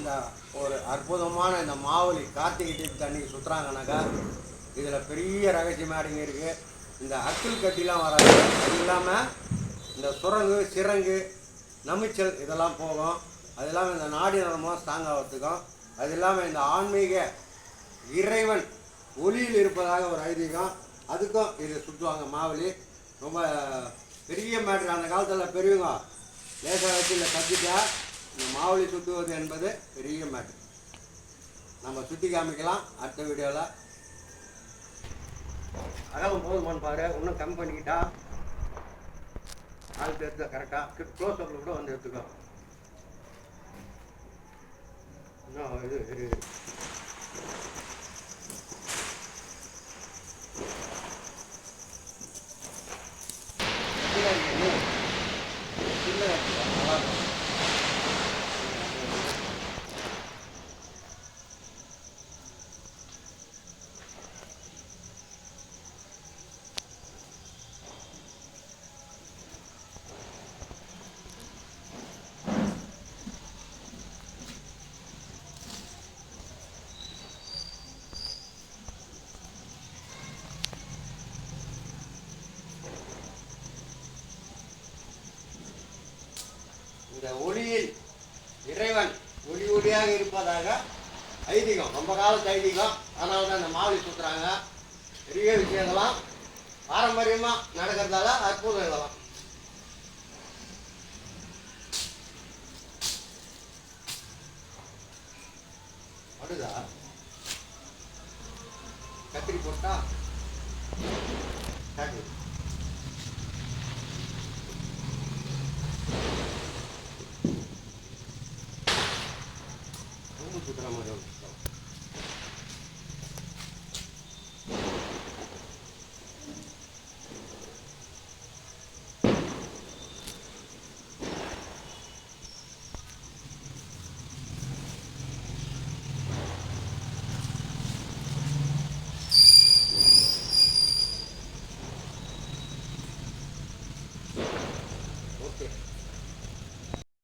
இந்த ஒரு அற்புதமான இந்த மாவலி கார்த்திகை தண்ணி சுற்றுறாங்கனாக்கா இதில் பெரிய ரகசியமாக அடங்கி இருக்குது இந்த அக்கில் கட்டிலாம் வராது. அது இல்லாமல் இந்த சுரங்கு சிரங்கு நமிச்சல் இதெல்லாம் போகும். அது இல்லாமல் இந்த நாடி நலமும் ஸ்ட்ராங் ஆகிறதுக்கும் அது இல்லாமல் இந்த ஆன்மீக இறைவன் ஒளியில் இருப்பதாக ஒரு ஐதீகம். அதுக்கும் இது சுற்றுவாங்க மாவலி. ரொம்ப பெரிய மேட்ரு அந்த காலத்தில் பெரியவங்க லேசாக வச்சு இல்லை கத்திட்டா இந்த மாவுளி சுற்றுவது என்பது பெரிய மேட்ரு நம்ம சுற்றி காமிக்கலாம் அடுத்த வீடியோவில் அதான் போதுமான்னு பாரு இன்னும் கம்மி பண்ணிக்கிட்டா ஆள் எடுத்து கரெக்டாக க்ளோஸ் அப்பில் கூட வந்து எடுத்துக்கோ இன்னும் இது இந்த ஒளியில் இறைவன் ஒளி ஒளியாக இருப்பதாக ஐதீகம் ரொம்ப காலத்து ஐதீகம். அதனால தான் இந்த மாவலி சுற்றுறாங்க பெரிய விஷயங்களாம் பாரம்பரியமாக நடக்கிறதால அற்புதம் இதெல்லாம். அடுதா கத்திரி போட்டா? காட்டு আমাদের